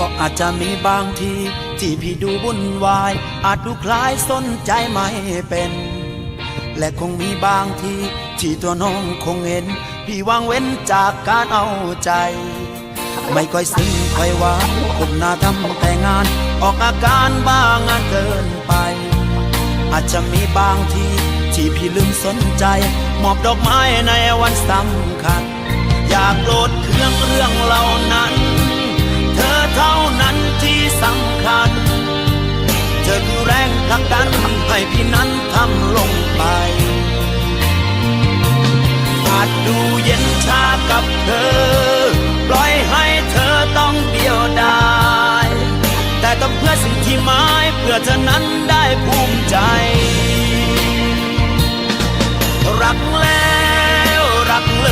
ราะอาจจะมีบางที ที่พี่ดูวุ่นวาย อาจดูคล้ายสนใจไม่เป็น และคงมีบางที ที่ตัวน้องคงเห็น พี่วางเว้นจากการเอาใจ ไม่ค่อยซึ้งค่อยหวานผมหน้าทำแต่งาน ออกอาการบ้างงานเกินไป อาจจะมีบางที ที่พี่ลืมสนใจ มอบดอกไม้ในวันสำคัญ อยากโกรธเครื่องเรื่องเหล่านั้น พี่นั้นทำลงไป อาจดูเย็นชากับเธอ ปล่อยให้เธอต้องเดียวดายแต่ต้องเพื่อสิ่งที่หมายเพื่อเธอนั้นได้ภูมิใจ รักแล้วรักเล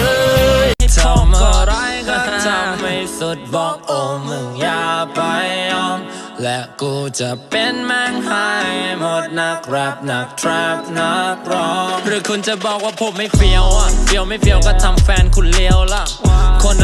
ยทำอะไรก็ทำไม่สุดบอกองอ และกูจะเป็นแม่งหายหมดนักแรปนักทรัปนักร้อง หรือคุณจะบอกว่าผมไม่เฟี้ยวอะเฟี้ยวไม่เฟี้ยวก็ทำแฟนคุณเลี้ยวล่ะ คน